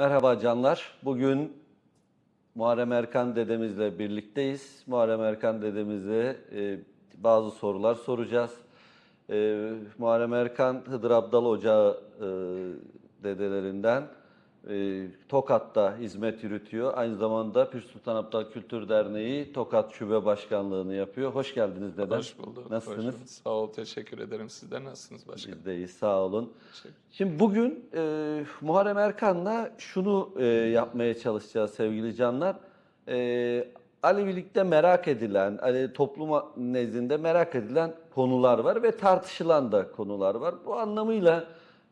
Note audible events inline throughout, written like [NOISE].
Merhaba canlar. Bugün Muharrem Erkan dedemizle birlikteyiz. Muharrem Erkan dedemize e, bazı sorular soracağız. E, Muharrem Erkan Hıdır Abdal Ocağı e, dedelerinden e, Tokat'ta hizmet yürütüyor. Aynı zamanda Pir Sultan Abdal Kültür Derneği Tokat Şube Başkanlığını yapıyor. Hoş geldiniz dedem. Hoş bulduk. Nasılsınız? hoş bulduk. Sağ ol, teşekkür ederim. Sizler nasılsınız başkanım? Biz de iyiyiz, sağ olun. Şimdi bugün e, Muharrem Erkan'la şunu e, yapmaya çalışacağız sevgili canlar. E, Alevilikte merak edilen, hani toplum nezdinde merak edilen konular var ve tartışılan da konular var. Bu anlamıyla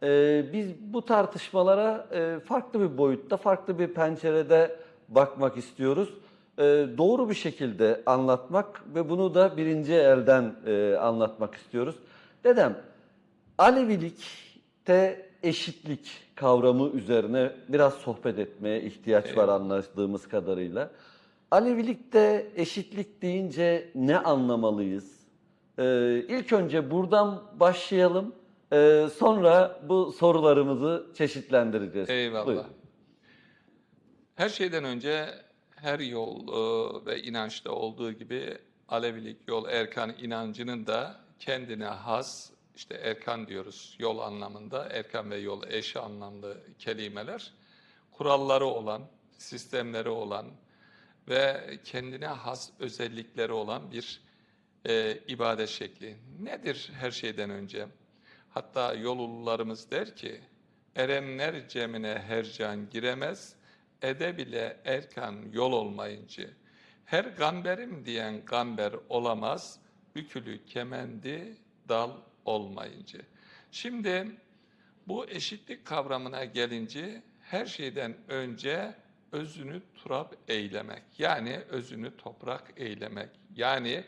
e, biz bu tartışmalara e, farklı bir boyutta, farklı bir pencerede bakmak istiyoruz. E, doğru bir şekilde anlatmak ve bunu da birinci elden e, anlatmak istiyoruz. Dedem, Alevilikte eşitlik kavramı üzerine biraz sohbet etmeye ihtiyaç var anlaştığımız kadarıyla. Alevilikte eşitlik deyince ne anlamalıyız? Ee, ilk önce buradan başlayalım. Ee, sonra bu sorularımızı çeşitlendireceğiz. Eyvallah. Buyurun. Her şeyden önce her yol e, ve inançta olduğu gibi Alevilik yol Erkan inancının da kendine has işte Erkan diyoruz yol anlamında Erkan ve yol eş anlamlı kelimeler kuralları olan, sistemleri olan ve kendine has özellikleri olan bir e, ibadet şekli. Nedir her şeyden önce? Hatta yolulularımız der ki, erenler cemine her can giremez, ede bile erkan yol olmayınca. Her gamberim diyen gamber olamaz, bükülü kemendi dal olmayınca. Şimdi bu eşitlik kavramına gelince her şeyden önce özünü turap eylemek. Yani özünü toprak eylemek. Yani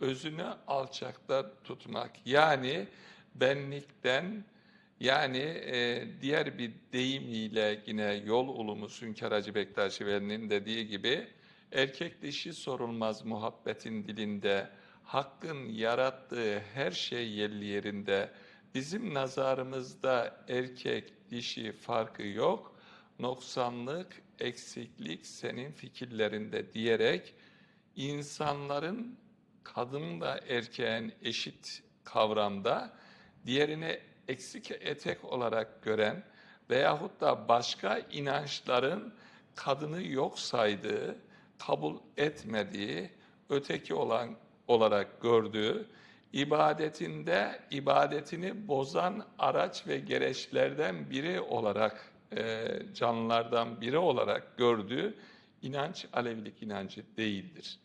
özünü alçakta tutmak. Yani benlikten yani e, diğer bir deyimiyle yine yol ulumu Sünkar Hacı Bektaşi Veli'nin dediği gibi erkek dişi sorulmaz muhabbetin dilinde hakkın yarattığı her şey yerli yerinde. Bizim nazarımızda erkek dişi farkı yok noksanlık eksiklik senin fikirlerinde diyerek insanların kadınla erkeğin eşit kavramda diğerini eksik etek olarak gören veyahut da başka inançların kadını yok saydığı, kabul etmediği, öteki olan olarak gördüğü, ibadetinde ibadetini bozan araç ve gereçlerden biri olarak, e, canlılardan biri olarak gördüğü inanç Alevilik inancı değildir.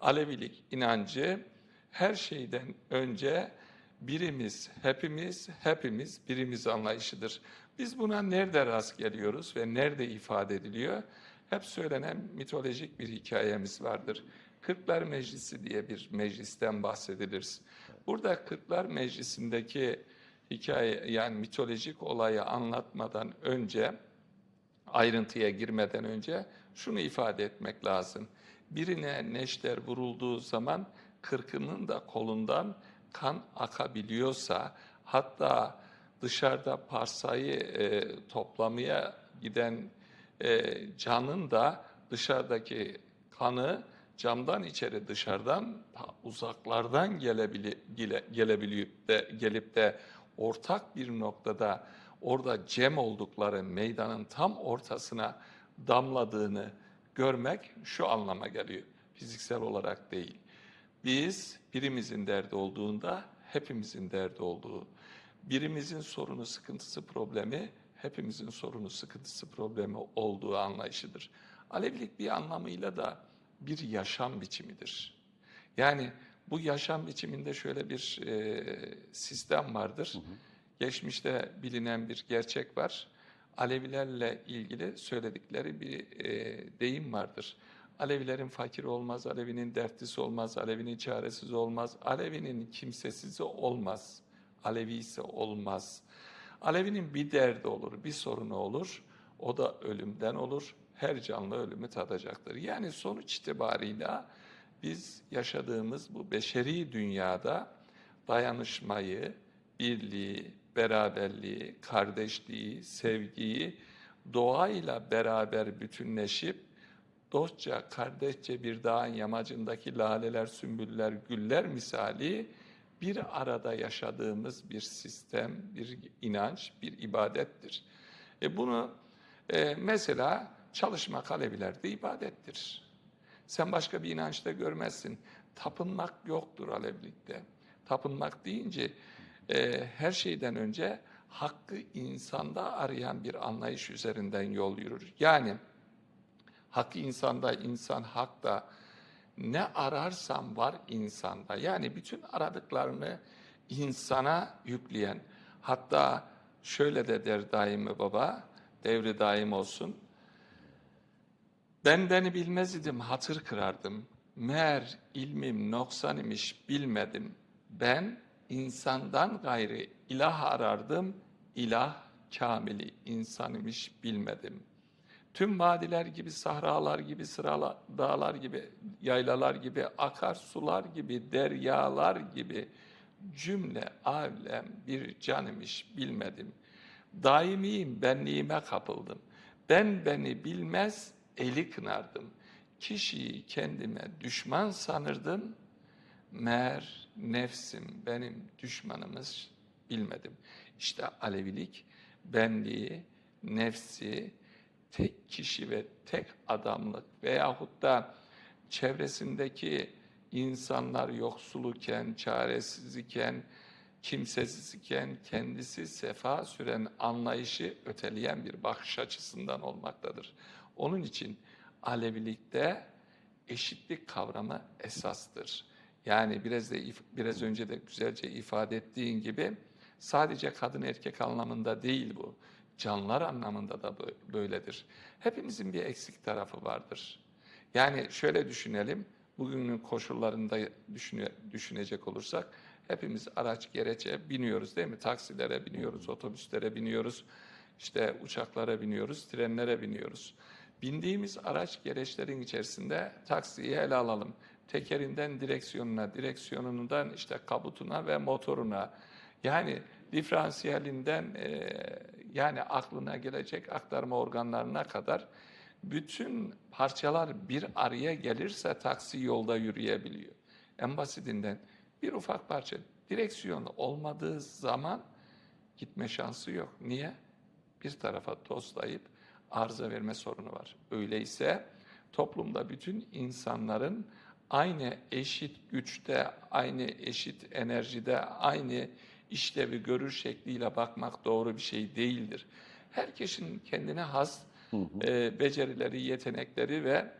Alevilik inancı her şeyden önce birimiz, hepimiz, hepimiz birimiz anlayışıdır. Biz buna nerede rast geliyoruz ve nerede ifade ediliyor? Hep söylenen mitolojik bir hikayemiz vardır. Kırklar Meclisi diye bir meclisten bahsedilir. Burada Kırklar Meclisi'ndeki hikaye yani mitolojik olayı anlatmadan önce ayrıntıya girmeden önce şunu ifade etmek lazım. Birine neşter vurulduğu zaman kırkının da kolundan kan akabiliyorsa hatta dışarıda parsayı e, toplamaya giden e, canın da dışarıdaki kanı camdan içeri dışarıdan uzaklardan gelebili, gele, gelebilip de gelip de ortak bir noktada orada cem oldukları meydanın tam ortasına damladığını görmek şu anlama geliyor. Fiziksel olarak değil. Biz birimizin derdi olduğunda hepimizin derdi olduğu, birimizin sorunu, sıkıntısı, problemi hepimizin sorunu, sıkıntısı, problemi olduğu anlayışıdır. Alevilik bir anlamıyla da bir yaşam biçimidir. Yani bu yaşam biçiminde şöyle bir e, sistem vardır. Geçmişte bilinen bir gerçek var. Alevilerle ilgili söyledikleri bir e, deyim vardır. Alevilerin fakir olmaz, Alevinin dertlisi olmaz, Alevinin çaresiz olmaz, Alevinin kimsesizi olmaz, Alevi ise olmaz. Alevinin bir derdi olur, bir sorunu olur, o da ölümden olur. Her canlı ölümü tadacaktır. Yani sonuç itibarıyla biz yaşadığımız bu beşeri dünyada dayanışmayı, birliği, beraberliği, kardeşliği, sevgiyi doğayla beraber bütünleşip dostça, kardeşçe bir dağın yamacındaki laleler, sümbüller, güller misali bir arada yaşadığımız bir sistem, bir inanç, bir ibadettir. E bunu e, mesela çalışmak Alevilerde ibadettir. Sen başka bir inançta görmezsin. Tapınmak yoktur Alevilikte. Tapınmak deyince e, her şeyden önce hakkı insanda arayan bir anlayış üzerinden yol yürür. Yani hakkı insanda, insan hakta ne ararsan var insanda. Yani bütün aradıklarını insana yükleyen. Hatta şöyle de der daimi baba, devri daim olsun. Ben beni bilmez idim, hatır kırardım. Meğer ilmim noksan imiş bilmedim. Ben insandan gayrı ilah arardım, ilah kamili insan imiş bilmedim. Tüm vadiler gibi, sahralar gibi, sıralar, dağlar gibi, yaylalar gibi, akarsular gibi, deryalar gibi cümle alem bir can imiş bilmedim. Daimiyim benliğime kapıldım. Ben beni bilmez eli kınardım. Kişiyi kendime düşman sanırdım. Meğer nefsim benim düşmanımız bilmedim. İşte Alevilik benliği, nefsi, tek kişi ve tek adamlık veyahut da çevresindeki insanlar yoksul iken, çaresiz iken, kimsesiz iken kendisi sefa süren anlayışı öteleyen bir bakış açısından olmaktadır. Onun için Alevilikte eşitlik kavramı esastır. Yani biraz if- biraz önce de güzelce ifade ettiğin gibi sadece kadın erkek anlamında değil bu. Canlılar anlamında da bö- böyledir. Hepimizin bir eksik tarafı vardır. Yani şöyle düşünelim, bugünün koşullarında düşüne- düşünecek olursak hepimiz araç gerece biniyoruz değil mi? Taksilere biniyoruz, otobüslere biniyoruz, işte uçaklara biniyoruz, trenlere biniyoruz. Bindiğimiz araç gereçlerin içerisinde taksiyi ele alalım. Tekerinden direksiyonuna, direksiyonundan işte kabutuna ve motoruna. Yani diferansiyelinden e, yani aklına gelecek aktarma organlarına kadar bütün parçalar bir araya gelirse taksi yolda yürüyebiliyor. En basitinden bir ufak parça direksiyon olmadığı zaman gitme şansı yok. Niye? Bir tarafa toslayıp arıza verme sorunu var. Öyleyse toplumda bütün insanların aynı eşit güçte, aynı eşit enerjide, aynı işlevi görür şekliyle bakmak doğru bir şey değildir. Herkesin kendine has e, becerileri, yetenekleri ve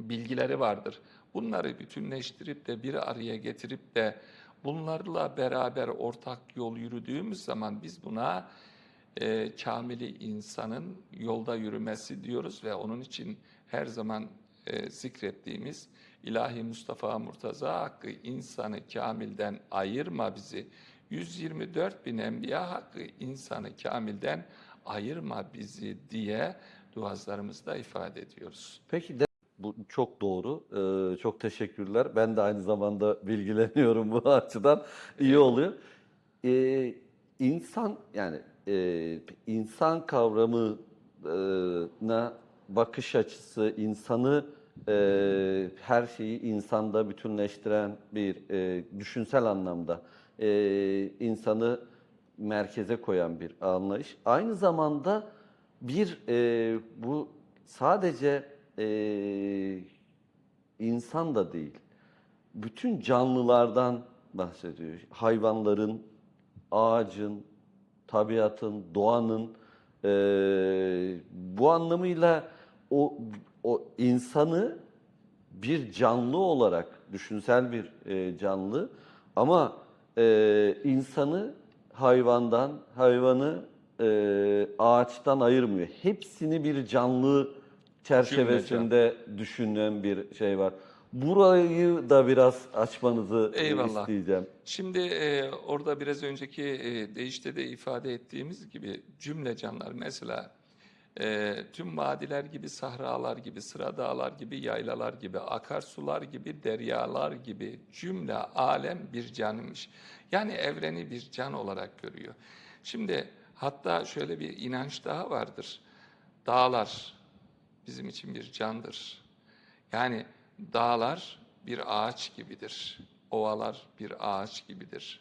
bilgileri vardır. Bunları bütünleştirip de bir araya getirip de bunlarla beraber ortak yol yürüdüğümüz zaman biz buna e, kamili insanın yolda yürümesi diyoruz ve onun için her zaman e, zikrettiğimiz İlahi Mustafa Murtaza Hakkı insanı kamilden ayırma bizi. 124 bin enbiya hakkı insanı kamilden ayırma bizi diye duazlarımızda ifade ediyoruz. Peki de bu çok doğru. Ee, çok teşekkürler. Ben de aynı zamanda bilgileniyorum bu [LAUGHS] açıdan. İyi oluyor. Ee, insan yani e, insan kavramına bakış açısı, insanı e, her şeyi insanda bütünleştiren bir e, düşünsel anlamda e, insanı merkeze koyan bir anlayış. Aynı zamanda bir e, bu sadece e, insan da değil, bütün canlılardan bahsediyor. Hayvanların, ağacın, tabiatın, doğanın e, bu anlamıyla o o insanı bir canlı olarak düşünsel bir e, canlı ama e, insanı hayvandan, hayvanı e, ağaçtan ayırmıyor. Hepsini bir canlı çerçevesinde düşünen bir şey var. Burayı da biraz açmanızı Eyvallah. isteyeceğim. Şimdi e, orada biraz önceki e, deyişte de ifade ettiğimiz gibi cümle canlar mesela e, tüm vadiler gibi, sahralar gibi, sıra dağlar gibi, yaylalar gibi, akarsular gibi, deryalar gibi cümle alem bir canmış. Yani evreni bir can olarak görüyor. Şimdi hatta şöyle bir inanç daha vardır. Dağlar bizim için bir candır. Yani dağlar bir ağaç gibidir. Ovalar bir ağaç gibidir.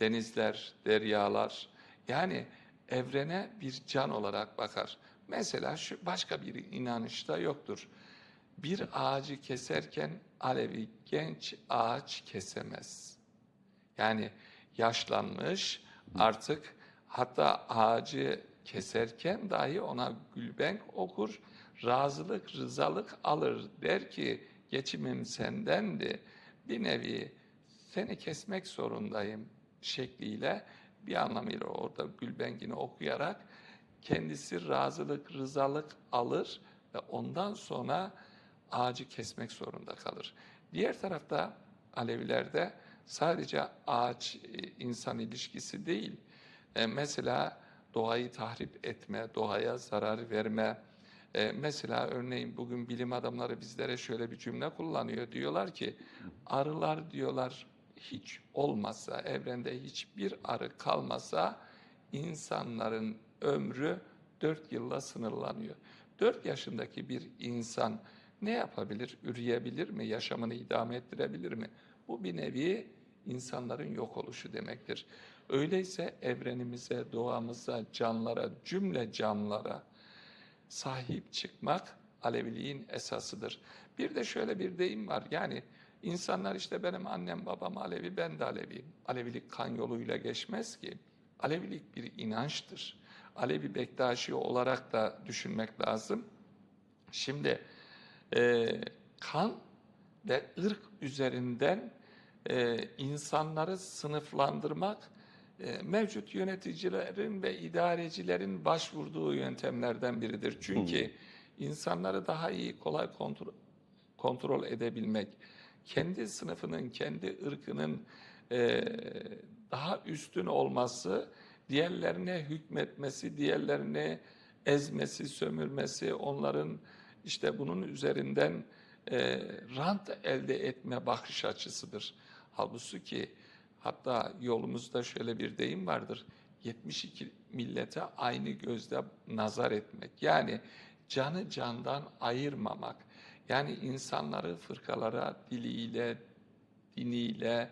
Denizler, deryalar. Yani evrene bir can olarak bakar. Mesela şu başka bir inanışta yoktur. Bir ağacı keserken Alevi genç ağaç kesemez. Yani yaşlanmış artık hatta ağacı keserken dahi ona gülbenk okur, razılık, rızalık alır. Der ki geçimim sendendi, bir nevi seni kesmek zorundayım şekliyle bir anlamıyla orada gülbengini okuyarak kendisi razılık, rızalık alır ve ondan sonra ağacı kesmek zorunda kalır. Diğer tarafta Alevilerde sadece ağaç e, insan ilişkisi değil. E, mesela doğayı tahrip etme, doğaya zarar verme. E, mesela örneğin bugün bilim adamları bizlere şöyle bir cümle kullanıyor. Diyorlar ki arılar diyorlar hiç olmasa, evrende hiçbir arı kalmasa insanların ömrü 4 yılla sınırlanıyor. 4 yaşındaki bir insan ne yapabilir? Üreyebilir mi? Yaşamını idame ettirebilir mi? Bu bir nevi insanların yok oluşu demektir. Öyleyse evrenimize, doğamıza, canlara, cümle canlara sahip çıkmak Aleviliğin esasıdır. Bir de şöyle bir deyim var. Yani insanlar işte benim annem babam Alevi, ben de Aleviyim. Alevilik kan yoluyla geçmez ki. Alevilik bir inançtır. Alevi Bektaşi olarak da düşünmek lazım. Şimdi e, kan ve ırk üzerinden e, insanları sınıflandırmak e, mevcut yöneticilerin ve idarecilerin başvurduğu yöntemlerden biridir. Çünkü insanları daha iyi kolay kontrol, kontrol edebilmek, kendi sınıfının, kendi ırkının e, daha üstün olması, diğerlerine hükmetmesi, diğerlerini ezmesi, sömürmesi, onların işte bunun üzerinden e, rant elde etme bakış açısıdır. Halbuki hatta yolumuzda şöyle bir deyim vardır. 72 millete aynı gözle nazar etmek. Yani canı candan ayırmamak. Yani insanları fırkalara diliyle, diniyle,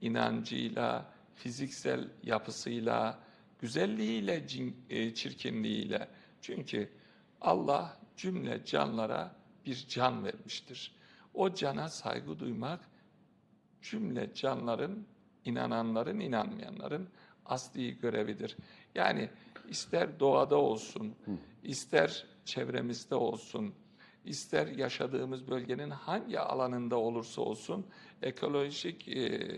inancıyla, fiziksel yapısıyla, güzelliğiyle, e, çirkinliğiyle. Çünkü Allah cümle canlara bir can vermiştir. O cana saygı duymak cümle canların, inananların, inanmayanların asli görevidir. Yani ister doğada olsun, ister çevremizde olsun, ister yaşadığımız bölgenin hangi alanında olursa olsun ekolojik e,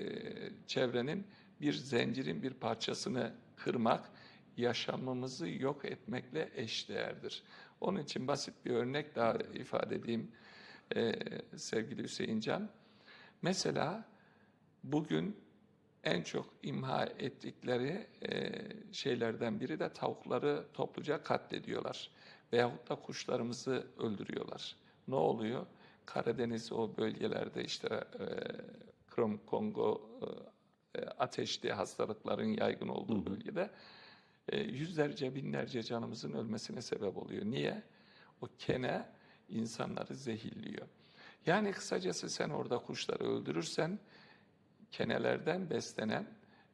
çevrenin bir zincirin bir parçasını kırmak yaşamımızı yok etmekle eşdeğerdir. Onun için basit bir örnek daha ifade edeyim e, sevgili Hüseyin Can. Mesela bugün en çok imha ettikleri e, şeylerden biri de tavukları topluca katlediyorlar. Veyahut da kuşlarımızı öldürüyorlar. Ne oluyor? Karadeniz o bölgelerde işte e, Krom Kongo ateşli hastalıkların yaygın olduğu bölgede e, yüzlerce binlerce canımızın ölmesine sebep oluyor. Niye? O kene insanları zehirliyor. Yani kısacası sen orada kuşları öldürürsen kenelerden beslenen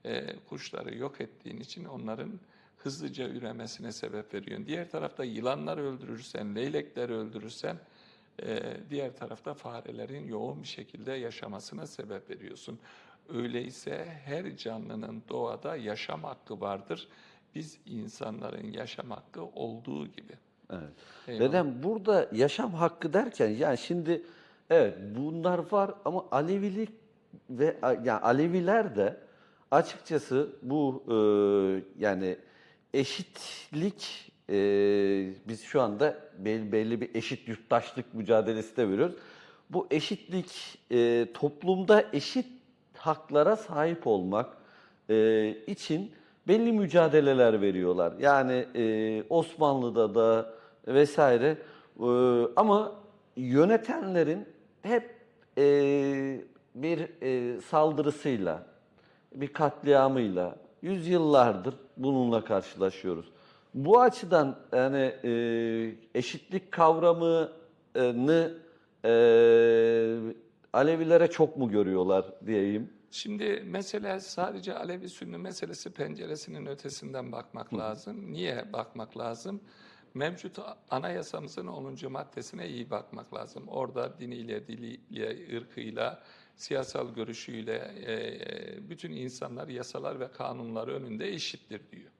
e, kuşları yok ettiğin için onların hızlıca üremesine sebep veriyorsun. Diğer tarafta yılanları öldürürsen, leylekleri öldürürsen e, diğer tarafta farelerin yoğun bir şekilde yaşamasına sebep veriyorsun. Öyleyse her canlının doğada yaşam hakkı vardır. Biz insanların yaşam hakkı olduğu gibi. Evet. Eyvallah. Dedem burada yaşam hakkı derken yani şimdi evet bunlar var ama Alevilik ve yani Aleviler de açıkçası bu e, yani eşitlik e, biz şu anda belli, belli bir eşit yurttaşlık mücadelesi de veriyoruz. Bu eşitlik e, toplumda eşit haklara sahip olmak e, için belli mücadeleler veriyorlar. Yani e, Osmanlı'da da vesaire E, ama yönetenlerin hep e, bir e, saldırısıyla, bir katliamıyla yüzyıllardır bununla karşılaşıyoruz. Bu açıdan yani e, eşitlik kavramını e, Alevilere çok mu görüyorlar diyeyim. Şimdi mesele sadece Alevi Sünni meselesi penceresinin ötesinden bakmak lazım. Niye bakmak lazım? Mevcut anayasamızın 10. maddesine iyi bakmak lazım. Orada diniyle, diliyle, ırkıyla, siyasal görüşüyle e, bütün insanlar yasalar ve kanunlar önünde eşittir diyor.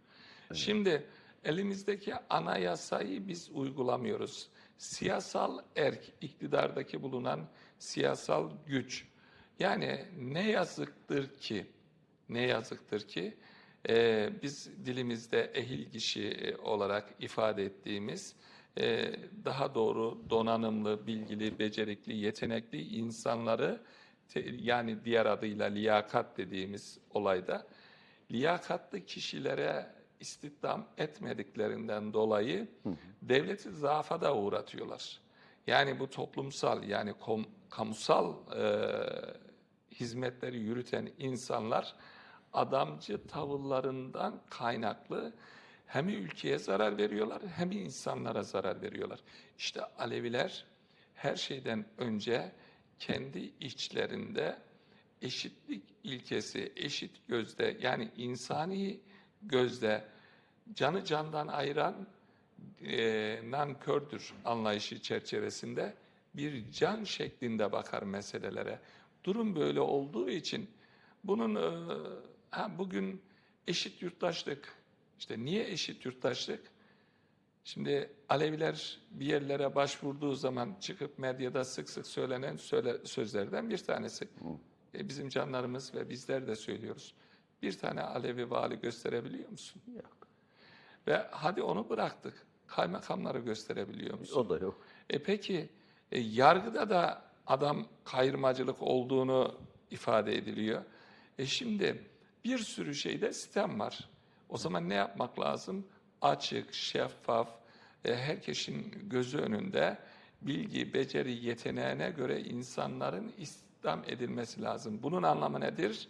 Şimdi elimizdeki anayasayı biz uygulamıyoruz. Siyasal erk, iktidardaki bulunan siyasal güç. Yani ne yazıktır ki, ne yazıktır ki e, biz dilimizde ehil kişi olarak ifade ettiğimiz e, daha doğru donanımlı, bilgili, becerikli, yetenekli insanları te- yani diğer adıyla liyakat dediğimiz olayda liyakatlı kişilere istihdam etmediklerinden dolayı devleti zaafa da uğratıyorlar. Yani bu toplumsal yani kom- kamusal e, hizmetleri yürüten insanlar adamcı tavırlarından kaynaklı hem ülkeye zarar veriyorlar hem insanlara zarar veriyorlar. İşte Aleviler her şeyden önce kendi içlerinde eşitlik ilkesi, eşit gözde yani insani gözde canı candan ayıran e, nankördür anlayışı çerçevesinde bir can şeklinde bakar meselelere. Durum böyle olduğu için bunun e, ha, bugün eşit yurttaşlık, işte niye eşit yurttaşlık? Şimdi Aleviler bir yerlere başvurduğu zaman çıkıp medyada sık sık söylenen söyle, sözlerden bir tanesi. E, bizim canlarımız ve bizler de söylüyoruz. Bir tane Alevi vali gösterebiliyor musun? Yok. Ve hadi onu bıraktık. Kaymakamları gösterebiliyor musun? O da yok. E peki e, yargıda da adam kayırmacılık olduğunu ifade ediliyor. E şimdi bir sürü şeyde sistem var. O zaman ne yapmak lazım? Açık, şeffaf, e, herkesin gözü önünde bilgi, beceri, yeteneğine göre insanların istihdam edilmesi lazım. Bunun anlamı nedir?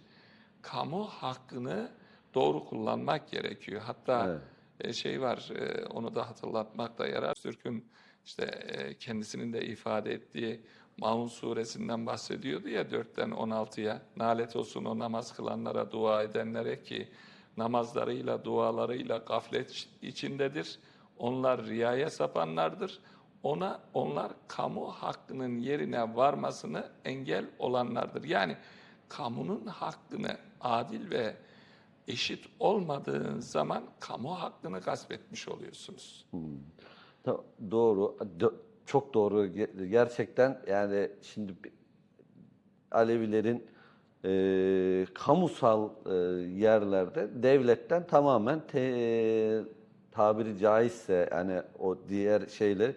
Kamu hakkını doğru kullanmak gerekiyor. Hatta Evet. E, şey var, e, onu da hatırlatmakta yarar. Türk'ün işte e, kendisinin de ifade ettiği Maun suresinden bahsediyordu ya 4'ten 16'ya. Nalet olsun o namaz kılanlara, dua edenlere ki namazlarıyla, dualarıyla gaflet içindedir. Onlar riyaya sapanlardır. Ona onlar kamu hakkının yerine varmasını engel olanlardır. Yani kamunun hakkını adil ve eşit olmadığın zaman kamu hakkını gasp etmiş oluyorsunuz. Ta- Doğru, Do- çok doğru. Ge- Gerçekten yani şimdi bi- Alevilerin e, kamusal e, yerlerde devletten tamamen te- tabiri caizse yani o diğer şeyler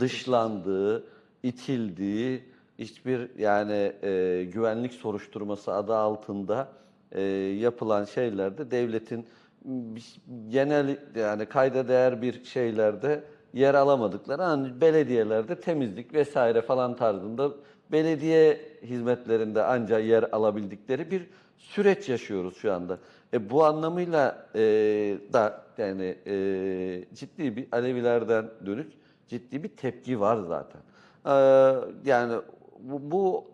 dışlandığı, itildiği, hiçbir yani e, güvenlik soruşturması adı altında e, yapılan şeylerde devletin genel yani kayda değer bir şeylerde yer alamadıkları an belediyelerde temizlik vesaire falan tarzında belediye hizmetlerinde ancak yer alabildikleri bir süreç yaşıyoruz şu anda. E, bu anlamıyla e, da yani e, ciddi bir Alevilerden dönük ciddi bir tepki var zaten. E, yani bu, bu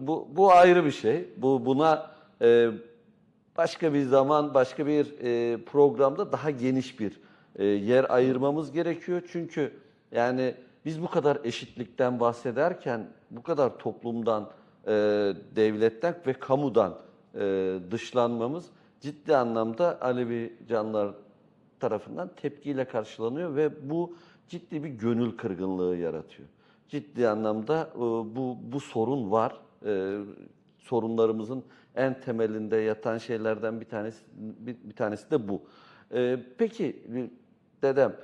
bu bu ayrı bir şey. Bu buna e, başka bir zaman, başka bir e, programda daha geniş bir e, yer ayırmamız gerekiyor. Çünkü yani biz bu kadar eşitlikten bahsederken, bu kadar toplumdan, e, devletten ve kamudan e, dışlanmamız ciddi anlamda Alevi canlar tarafından tepkiyle karşılanıyor ve bu ciddi bir gönül kırgınlığı yaratıyor. Ciddi anlamda e, bu bu sorun var. E, sorunlarımızın en temelinde yatan şeylerden bir tanesi bir, bir tanesi de bu. E, peki dedem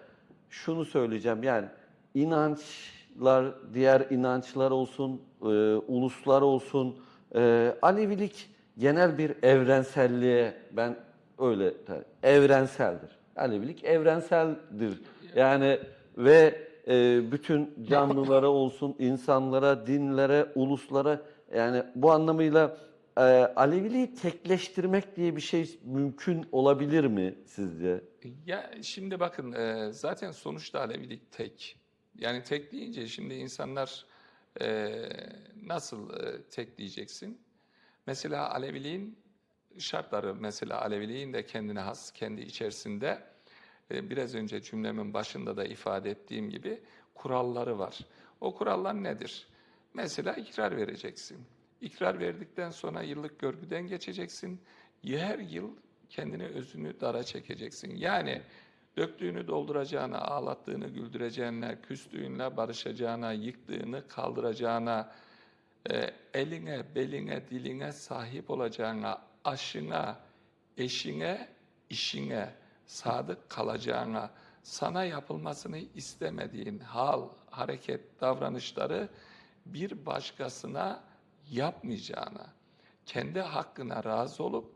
şunu söyleyeceğim yani inançlar, diğer inançlar olsun, e, uluslar olsun, e, Alevilik genel bir evrenselliğe ben öyle evrenseldir. Alevilik evrenseldir. Yani ve e, bütün canlılara olsun, insanlara, dinlere, uluslara yani bu anlamıyla e, Aleviliği tekleştirmek diye bir şey mümkün olabilir mi sizce? Ya şimdi bakın e, zaten sonuçta Alevilik tek. Yani tek deyince şimdi insanlar e, nasıl e, tek diyeceksin? Mesela Aleviliğin şartları, mesela Aleviliğin de kendine has, kendi içerisinde e, biraz önce cümlemin başında da ifade ettiğim gibi kuralları var. O kurallar nedir? Mesela ikrar vereceksin. İkrar verdikten sonra yıllık görgüden geçeceksin. Her yıl kendine özünü dara çekeceksin. Yani döktüğünü dolduracağına, ağlattığını güldüreceğine, küstüğünle barışacağına, yıktığını kaldıracağına, e, eline, beline, diline sahip olacağına, aşına, eşine, işine sadık kalacağına, sana yapılmasını istemediğin hal, hareket, davranışları bir başkasına yapmayacağına, kendi hakkına razı olup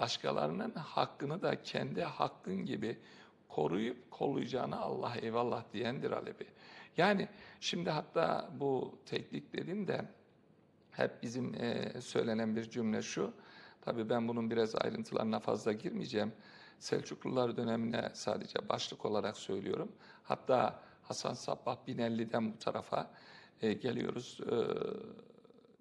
başkalarının hakkını da kendi hakkın gibi koruyup kollayacağına Allah eyvallah diyendir Alevi. Yani şimdi hatta bu teknik dedim de hep bizim e, söylenen bir cümle şu. Tabii ben bunun biraz ayrıntılarına fazla girmeyeceğim. Selçuklular dönemine sadece başlık olarak söylüyorum. Hatta Hasan Sabbah 1050'den bu tarafa e, geliyoruz. E,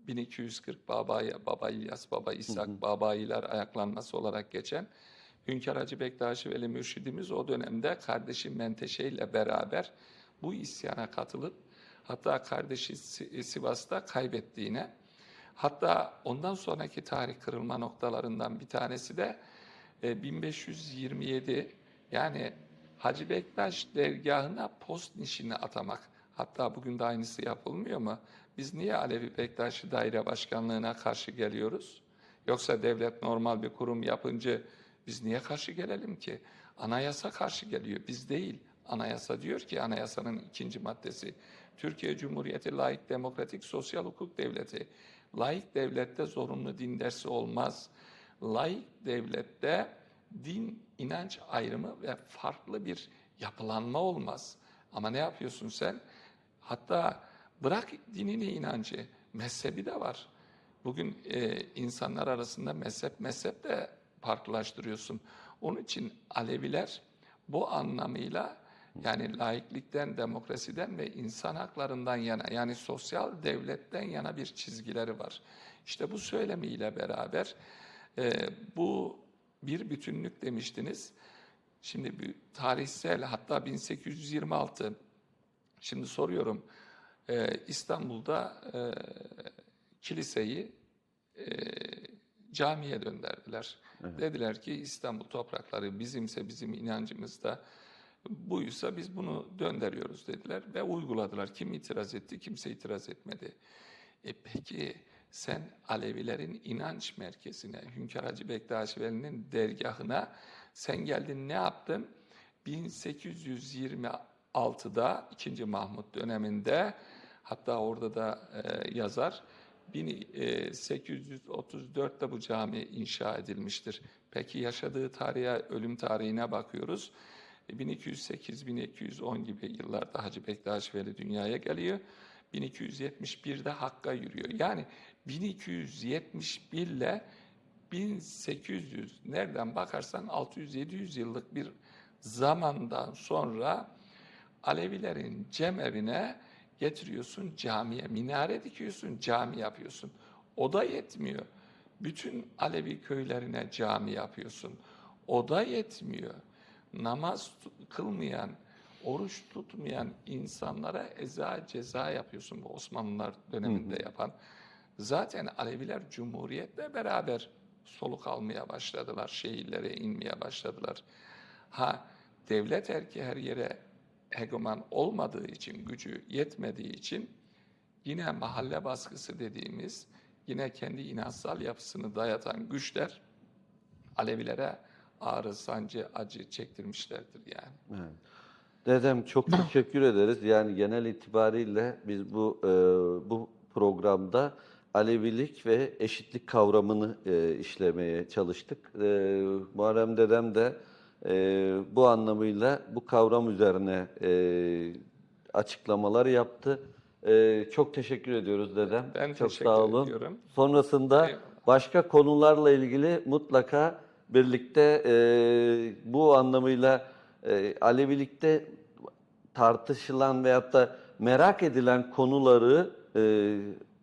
1240 Baba, Baba İlyas, Baba İshak, Babayiler ayaklanması olarak geçen Hünkar Hacı Bektaşi Veli Mürşidimiz o dönemde kardeşi Menteşe ile beraber bu isyana katılıp hatta kardeşi Si- Sivas'ta kaybettiğine hatta ondan sonraki tarih kırılma noktalarından bir tanesi de e, 1527 yani Hacı Bektaş dergahına post nişini atamak. Hatta bugün de aynısı yapılmıyor mu? Biz niye Alevi Bektaşi daire başkanlığına karşı geliyoruz? Yoksa devlet normal bir kurum yapınca biz niye karşı gelelim ki? Anayasa karşı geliyor, biz değil. Anayasa diyor ki anayasanın ikinci maddesi Türkiye Cumhuriyeti laik demokratik sosyal hukuk devleti. Laik devlette zorunlu din dersi olmaz. Laik devlette din, inanç ayrımı ve farklı bir yapılanma olmaz. Ama ne yapıyorsun sen? Hatta bırak dinini, inancı, mezhebi de var. Bugün e, insanlar arasında mezhep mezhep de farklılaştırıyorsun. Onun için Aleviler bu anlamıyla yani laiklikten, demokrasiden ve insan haklarından yana yani sosyal devletten yana bir çizgileri var. İşte bu söylemiyle beraber e, bu bir bütünlük demiştiniz. Şimdi bir tarihsel hatta 1826 şimdi soruyorum e, İstanbul'da e, kiliseyi e, camiye döndürdüler. Dediler ki İstanbul toprakları bizimse bizim inancımızda buysa biz bunu döndürüyoruz dediler ve uyguladılar. Kim itiraz etti? Kimse itiraz etmedi. E peki sen Alevilerin inanç merkezine, Hünkar Hacı Bektaşi Veli'nin dergahına sen geldin ne yaptın? 1826'da 2. Mahmut döneminde hatta orada da e, yazar 1834'te bu cami inşa edilmiştir. Peki yaşadığı tarihe, ölüm tarihine bakıyoruz. 1208-1210 gibi yıllarda Hacı Bektaş Veli dünyaya geliyor. 1271'de Hakk'a yürüyor. Yani 1271 ile 1800 nereden bakarsan 600-700 yıllık bir zamandan sonra Alevilerin cemevine getiriyorsun camiye, minare dikiyorsun, cami yapıyorsun. O da yetmiyor. Bütün Alevi köylerine cami yapıyorsun. O da yetmiyor. Namaz kılmayan, oruç tutmayan insanlara eza ceza yapıyorsun bu Osmanlılar döneminde yapan. Zaten Aleviler Cumhuriyet'le beraber soluk almaya başladılar, şehirlere inmeye başladılar. Ha devlet erki her yere hegeman olmadığı için, gücü yetmediği için yine mahalle baskısı dediğimiz, yine kendi inansal yapısını dayatan güçler Alevilere ağrı, sancı, acı çektirmişlerdir yani. Evet. Dedem çok [LAUGHS] teşekkür ederiz. Yani genel itibariyle biz bu e, bu programda Alevilik ve eşitlik kavramını e, işlemeye çalıştık. E, Muharrem dedem de e, bu anlamıyla bu kavram üzerine e, açıklamalar yaptı. E, çok teşekkür ediyoruz dedem. Ben çok teşekkür sağ olun. ediyorum. Sonrasında Eyvallah. başka konularla ilgili mutlaka birlikte e, bu anlamıyla e, Alevilikte tartışılan veyahut da merak edilen konuları e,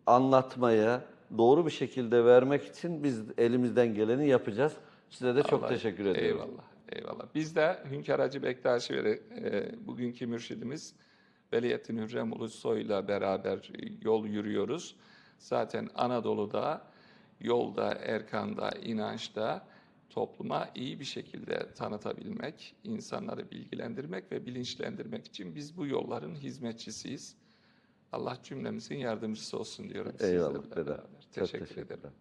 anlatmaya, doğru bir şekilde vermek için biz elimizden geleni yapacağız. Size de çok Allah- teşekkür ediyorum. Eyvallah, eyvallah. Biz de Hünkar Hacı Bektaşi ve e, bugünkü mürşidimiz Veliyettin Hürrem Ulusoy'la beraber yol yürüyoruz. Zaten Anadolu'da, yolda, erkanda, inançta topluma iyi bir şekilde tanıtabilmek, insanları bilgilendirmek ve bilinçlendirmek için biz bu yolların hizmetçisiyiz. Allah cümlemizin yardımcısı olsun diyorum sizlerle Eyvallah. Dede. beraber. Çok Teşekkür ederim.